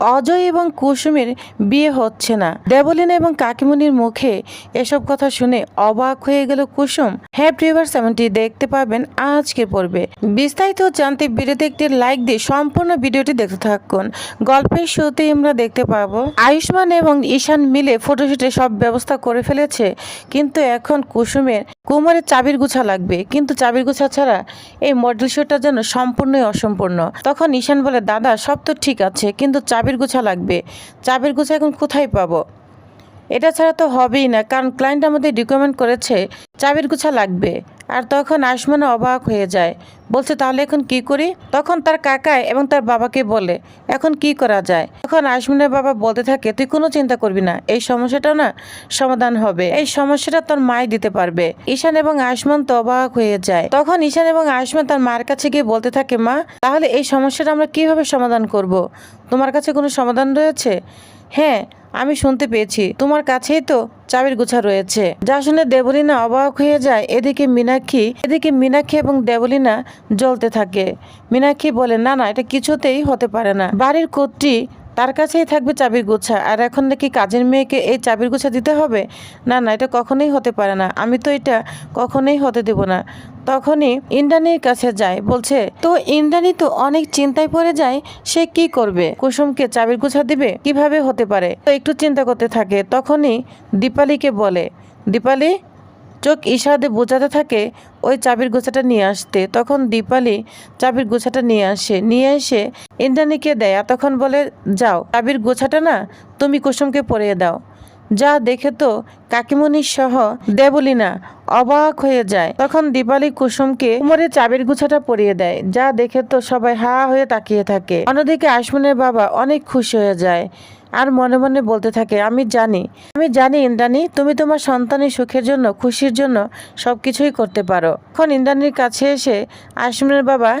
অজয় এবং কুসুমের বিয়ে হচ্ছে না। দেবলীনা এবং কাকিমণির মুখে এসব কথা শুনে অবাক হয়ে গেল কুসুম। হ্যাঁ প্রিভার সেভেন্টি দেখতে পাবেন আজকের পর্বে। বিস্তারিত জানতে ভিডিওতে একটি লাইক দিয়ে সম্পূর্ণ ভিডিওটি দেখতে থাকুন। গল্পের শুরুতে আমরা দেখতে পাবো, আয়ুষ্মান এবং ঈশান মিলে ফটোশুটে সব ব্যবস্থা করে ফেলেছে। কিন্তু এখন কুসুমের কুমারের চাবির গুছা লাগবে, কিন্তু চাবির গুছা ছাড়া এই মডেল শোটা যেন সম্পূর্ণই অসম্পূর্ণ। তখন ঈশান বলে, দাদা, সব তো ঠিক আছে, কিন্তু চাবির গুছা লাগবে। চাবির গুছা এখন কোথায় পাবো? এটা ছাড়া তো হবেই না, কারণ ক্লায়েন্ট আমাদের রিকমেন্ড করেছে, চাবির গুছা লাগবে। আর তখন আয়ুষ্মান অবাক হয়ে যায়। বলছে, তাহলে এখন কি করি? তখন তার কাকায় এবং তার বাবাকে বলে, এখন কি করা যায়? তখন আয়ুষ্মানের বাবা বলতে থাকে, তুই কোনো চিন্তা করবি না, এই সমস্যাটা না সমাধান হবে। এই সমস্যাটা তোর মাই দিতে পারবে। ঈশান এবং আয়ুষ্মান তো অবাক হয়ে যায়। তখন ঈশান এবং আয়ুষ্মান তার মার কাছে গিয়ে বলতে থাকে, মা, তাহলে এই সমস্যাটা আমরা কীভাবে সমাধান করব? তোমার কাছে কোনো সমাধান রয়েছে? হ্যাঁ আমি শুনতে পেয়েছি। তোমার কাছেই তো চাবির গুছা রয়েছে। যা শুনে দেবলীনা অবাক হয়ে যায়। এদিকে মীনাক্ষী এদিকে মীনাক্ষী এবং দেবলীনা জ্বলতে থাকে। মীনাক্ষী বলে, না না, এটা কিছুতেই হতে পারে না। বাড়ির কর্ত্রী তার কাছেই থাকবে চাবির গুছা। আর এখন নাকি কাজের মেয়েকে এই চাবির গুছা দিতে হবে? না না, এটা কখনোই হতে পারে না। আমি তো এটা কখনোই হতে দেব না। তখনই ইন্দ্রাণীর কাছে যায়, বলছে, তো ইন্দ্রাণী তো অনেক চিন্তায় পড়ে যায়, সে কি করবে? কুসুমকে চাবির গুছা দিবে? কীভাবে হতে পারে? তো একটু চিন্তা করতে থাকে। তখনই দীপালিকে বলে, দীপালি চোখ ইশারাতে বোঝাতে থাকে, ওই চাবির গোছাটা নিয়ে আসতে। তখন দীপালি চাবির গোছাটা নিয়ে আসে। নিয়ে এসে ইন্দ্রাণীকে দেয় তখন বলে, যাও, চাবির গোছাটা না, তুমি কুসুমকে পরিয়ে দাও। যা দেখে তো কাকিমণি সহ দেবলীনা অবাক হয়ে যায়। তখন দীপালি কুসুমকে কোমরে চাবির গুছাটা পরিয়ে দেয়। যা দেখে তো সবাই হা হয়ে তাকিয়ে থাকে। অন্যদিকে আসমনের বাবা অনেক খুশি হয়ে যায়। আর মনে মনে বলতে থাকে, আমি জানি আমি জানি ইন্দ্রাণী, তুমি তোমার সন্তানের সুখের জন্য, খুশির জন্য সব কিছুই করতে পারো। এখন ইন্দ্রাণীর কাছে এসে আসমিনের বাবা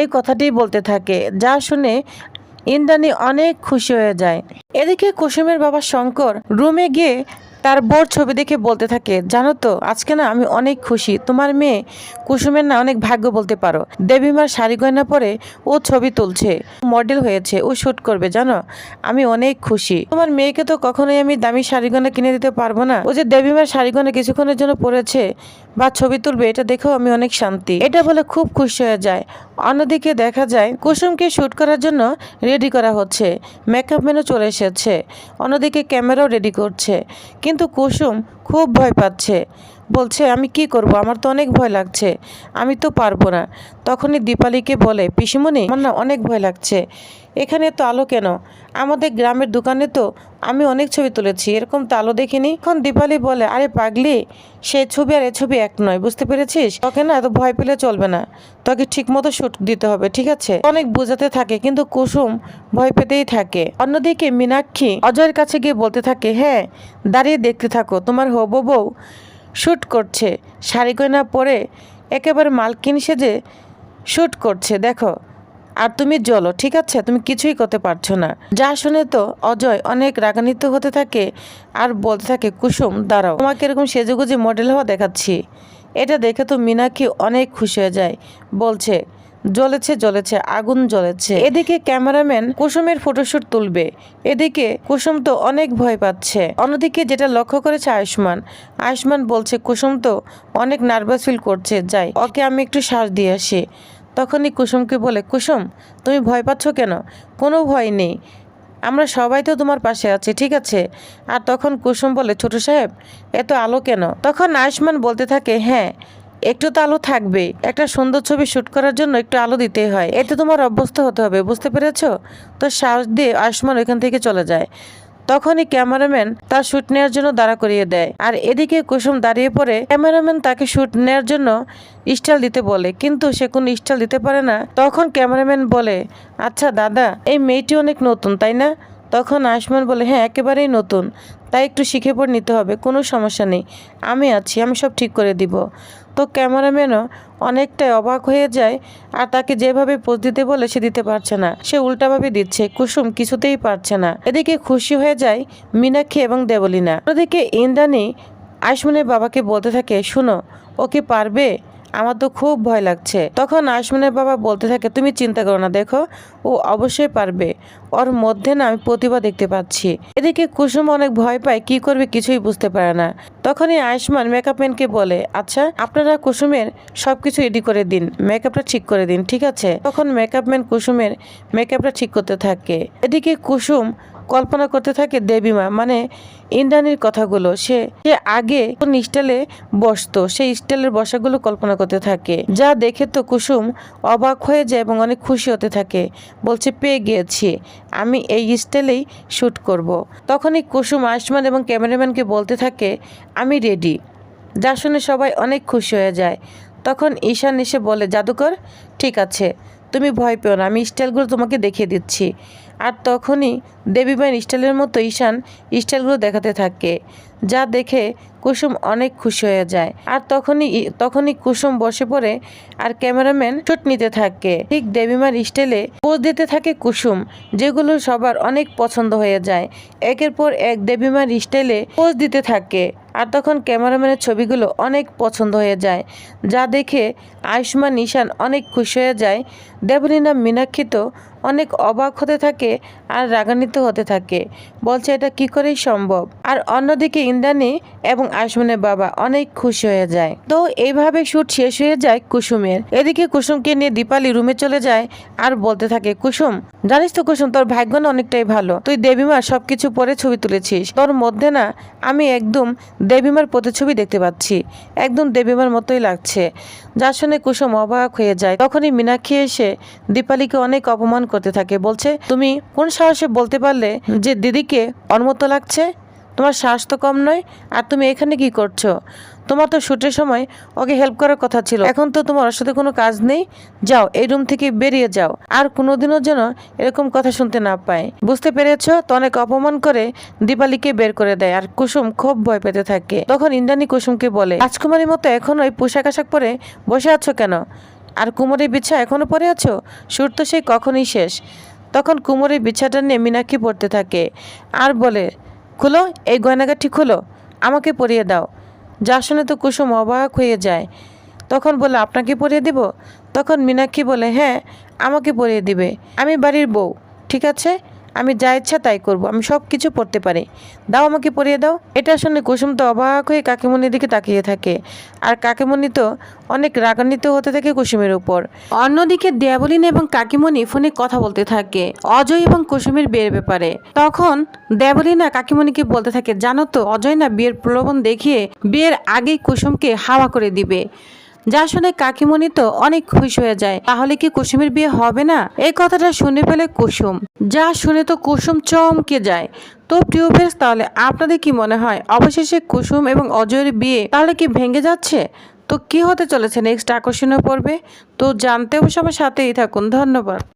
এই কথাটি বলতে থাকে, যা শুনে ইন্দ্রাণী অনেক খুশি হয়ে যায়। এদিকে কুসুমের বাবা শঙ্কর রুমে গিয়ে তার বোর ছবি দেখে বলতে থাকে, জানো তো, আজকে না আমি অনেক খুশি। তোমার মেয়ে কুসুমের না অনেক ভাগ্য বলতে পারো। দেবীমার শাড়ি গয়না পরে ও ছবি তুলছে মডেল হয়েছে, ও শ্যুট করবে, জানো? আমি অনেক খুশি। তোমার মেয়েকে তো কখনোই আমি দামি শাড়ি গয়না কিনে দিতে পারব না। ও যে দেবীমার শাড়ি গয়না কিছুক্ষণের জন্য পরেছে বা ছবি তুলবে, এটা দেখেও আমি অনেক শান্তি। এটা বলে খুব খুশি হয়ে যায়। অন্যদিকে দেখা যায়, কুসুমকে শ্যুট করার জন্য রেডি করা হচ্ছে। মেকআপ ম্যানও চলে এসেছে। অন্যদিকে ক্যামেরাও রেডি করছে। কিন্তু কুসুম খুব ভয় পাচ্ছে। বলছে, আমি কি করব? আমার তো অনেক ভয় লাগছে। আমি তো পারব না। তখনই দীপালিকে বলে, পিসিমণি, আমার না অনেক ভয় লাগছে। এখানে তো আলো কেন? আমাদের গ্রামের দোকানে তো আমি অনেক ছবি তুলেছি। এরকম তো আলো দেখিনি। এখন দীপালি বলে, আরে পাগলি সেই ছবি আর এ ছবি এক নয়, বুঝতে পেরেছিস? তোকে না এত ভয় পেলে চলবে না। তোকে ঠিক মতো শুট দিতে হবে, ঠিক আছে? অনেক বোঝাতে থাকে, কিন্তু কুসুম ভয় পেতেই থাকে। অন্যদিকে মীনাক্ষী অজয়ের কাছে গিয়ে বলতে থাকে হ্যাঁ দাঁড়িয়ে দেখতে থাকো। তোমার হব বউ শ্যুট করছে। শাড়ি গয়না পরে একেবারে মালকিন সেজে শ্যুট করছে, দেখো। আর তুমি জ্বলো, ঠিক আছে? তুমি কিছুই করতে পারছ না। যা শুনে তো অজয় অনেক রাগান্বিত হতে থাকে আর বলতে থাকে, কুসুম, দাঁড়াও, তোমাকে এরকম সেজেগুজে মডেল হওয়া দেখাচ্ছি। এটা দেখে তো মীনাক্ষী অনেক খুশি হয়ে যায়, বলছে জ্বলেছে জ্বলেছে, আগুন জ্বলেছে। এদিকে ক্যামেরাম্যান কুসুমের ফটোশুট তুলবে। এদিকে কুসুম তো অনেক ভয় পাচ্ছে। অন্যদিকে যেটা লক্ষ্য করেছে আয়ুষ্মান আয়ুষ্মান বলছে, কুসুম তো অনেক নার্ভাস ফিল করছে, যাই, ওকে আমি একটু শ্বাস দিয়ে আসি। তখনই কুসুমকে বলে, কুসুম, তুমি ভয় পাচ্ছ কেন? কোনো ভয় নেই। আমরা সবাই তো তোমার পাশে আছি, ঠিক আছে? আর তখন কুসুম বলে, ছোট সাহেব, এত আলো কেন? তখন আয়ুষ্মান বলতে থাকে হ্যাঁ একটু তো আলো থাকবেই। একটা সুন্দর ছবি শুট করার জন্য একটু আলো দিতেই হয়। এতে তোমার অভ্যস্ত হতে হবে, বুঝতে পেরেছ? তো সাহস দিয়ে আয়ুষ্মান ওইখান থেকে চলে যায়। তখনই ক্যামেরাম্যান তার শ্যুট নেওয়ার জন্য দাঁড়া করিয়ে দেয়। আর এদিকে কুসুম দাঁড়িয়ে পড়ে ক্যামেরাম্যান তাকে শ্যুট নেওয়ার জন্য স্টাইল দিতে বলে। কিন্তু সে কোনো স্টাইল দিতে পারে না। তখন ক্যামেরাম্যান বলে আচ্ছা দাদা, এই মেয়েটি অনেক নতুন, তাই না? তখন আয়ুষ্মান বলে হ্যাঁ একেবারেই নতুন। তাই একটু শিখে পড়ে নিতে হবে, কোনো সমস্যা নেই। আমি আছি, আমি সব ঠিক করে দিব। তো ক্যামেরাম্যানও অনেকটাই অবাক হয়ে যায় আর তাকে যেভাবে পোজ দিতে বলে সে দিতে পারছে না। সে উল্টাভাবে দিচ্ছে, কুসুম কিছুতেই পারছে না। এদিকে খুশি হয়ে যায় মীনাক্ষী এবং দেবলীনা। ওদিকে ইন্দ্রাণী আয়ুষ্মানের বাবাকে বলতে থাকে, শুনো ও কি পারবে? আমার তো খুব ভয় লাগছে। তখন আয়ুষ্মানের বাবা বলতে থাকে, তুমি চিন্তা করো না, দেখো, ও অবশ্যই পারবে। ওর মধ্যে না আমি প্রতিভা দেখতে পাচ্ছি। এদিকে কুসুম অনেক ভয় পায়, কি করবে কিছুই বুঝতে পারে না। তখনই আয়ুষ্মান মেকআপ ম্যানকে বলে আচ্ছা আপনারা কুসুমের সবকিছু রেডি করে দিন মেকআপটা ঠিক করে দিন, ঠিক আছে? তখন মেকআপ ম্যান কুসুমের মেকআপটা ঠিক করতে থাকে। এদিকে কুসুম কল্পনা করতে থাকে দেবীমা মানে ইন্দ্রাণীর কথাগুলো, সে সে আগে কোন স্টাইলে বসতো, সেই স্টাইলের বসাগুলো কল্পনা করতে থাকে। যা দেখে তো কুসুম অবাক হয়ে যায় এবং অনেক খুশি হতে থাকে। বলছে, পেয়ে গিয়েছি। আমি এই স্টাইলেই শ্যুট করব। তখনই কুসুম আয়ুষ্মান এবং ক্যামেরাম্যানকে বলতে থাকে, আমি রেডি যা শুনে সবাই অনেক খুশি হয়ে যায়। তখন ঈশান এসে বলে, জাদুকর, ঠিক আছে, তুমি ভয় পেও না, আমি স্টাইলগুলো তোমাকে দেখিয়ে দিচ্ছি। আর তখনই দেবীবাইন স্টাইলের মতো ঈশান স্টাইলগুলো দেখাতে থাকে। যা দেখে কুসুম অনেক খুশি হয়ে যায়। আর তখনই তখনই কুসুম বসে পড়ে আর ক্যামেরাম্যান শুট নিতে থাকে। ঠিক দেবীমার স্টাইলে পোজ দিতে থাকে কুসুম, যেগুলো সবার অনেক পছন্দ হয়ে যায়। একের পর এক দেবীমার স্টাইলে পোজ দিতে থাকে। আর তখন ক্যামেরাম্যানের ছবিগুলো অনেক পছন্দ হয়ে যায়। যা দেখে আয়ুষ্মান নিশান অনেক খুশি হয়ে যায়। দেবলীনা মীনাক্ষী তো অনেক অবাক হতে থাকে আর রাগান্বিত হতে থাকে। বলছে, এটা কি করেই সম্ভব? আর অন্যদিকে ইন্দ্রাণী এবং আয়ুষ্মানের বাবা অনেক খুশি হয়ে যায়। তো এইভাবে শুট শেষ হয়ে যায় কুসুমের। এদিকে কুসুমকে নিয়ে দীপালি রুমে চলে যায় আর বলতে থাকে, কুসুম, জানিস তো কুসুম, তোর ভাগ্য না অনেকটাই ভালো। তুই দেবীমা সবকিছু পরে ছবি তুলেছিস। তোর মধ্যে না আমি একদম দেবীমার প্রতিছবি দেখতে পাচ্ছি। একদম দেবীমার মতোই লাগছে। যার শুনে কুসুম অবাক হয়ে যায়। তখনই মীনাক্ষী এসে দীপালিকে অনেক অপমান করতে থাকে। বলছে, তুমি কোন সাহসে বলতে পারলে যে দিদিকে অনমত লাগছে? তোমার সাহস তো কম নয়, আর তুমি এখানে কি করছ? তোমার তো শুটের সময় ওকে হেল্প করার কথা ছিল। এখন তো তোমার ওর সাথে কোনো কাজ নেই। যাও, এই রুম থেকে বেরিয়ে যাও। আর কোনোদিনও যেন এরকম কথা শুনতে না পায়। বুঝতে পেরেছ? তো অনেক অপমান করে দীপালিকে বের করে দেয়, আর কুসুম খুব ভয় পেতে থাকে। তখন ইন্দ্রাণী কুসুমকে বলে, রাজকুমারীর মতো এখন ওই পোশাক আশাক পরে বসে আছো কেন? আর কুমোরের বিছা এখনও পরে আছো? সুর তো সেই কখনই শেষ। তখন কুমোরের বিছাটা নিয়ে মীনাক্ষী পড়তে থাকে। আর বলে খুলো, এই গয়নাগাটি খুলো, আমাকে পরিয়ে দাও। যা শুনে তো কুসুম অবাক হয়ে যায়। তখন বলে, আপনাকে পরিয়ে দিব? তখন মীনাক্ষী বলে হ্যাঁ আমাকে পরিয়ে দিবে। আমি বাড়ির বউ, ঠিক আছে? আমি যা ইচ্ছা তাই করব, আমি সব কিছু পড়তে পারি। দাও আমাকে পরিয়ে দাও। এটা শুনে কুসুম তো অবাক হয়ে কাকিমণির দিকে তাকিয়ে থাকে। আর কাকিমণি তো অনেক রাগান্বিত হতে থাকে কুসুমের উপর। অন্যদিকে দেবলিন এবং কাকিমণি ফোনে কথা বলতে থাকে, অজয় এবং কুসুমের বিয়ের ব্যাপারে। তখন দেবলিনা কাকিমণিকে বলতে থাকে, জানো তো, অজয় না বিয়ের প্রলোভন দেখিয়ে বিয়ের আগেই কুসুমকে হাওয়া করে দিবে। যা শুনে কাকিমণি তো অনেক খুশি হয়ে যায়। তাহলে কি কুসুমের বিয়ে হবে না? এই কথাটা শুনে ফেলে কুসুম। যা শুনে তো কুসুম চমকে যায়। তো প্রিয় ফ্রেন্ডস, তাহলে আপনাদের কি মনে হয়? অবশেষে কুসুম এবং অজয়ের বিয়ে তাহলে কি ভেঙে যাচ্ছে? তো কি হতে চলেছে নেক্সট আকর্ষণীয় পর্বে? তো জানতে অবশ্য আমার সাথেই থাকুন। ধন্যবাদ।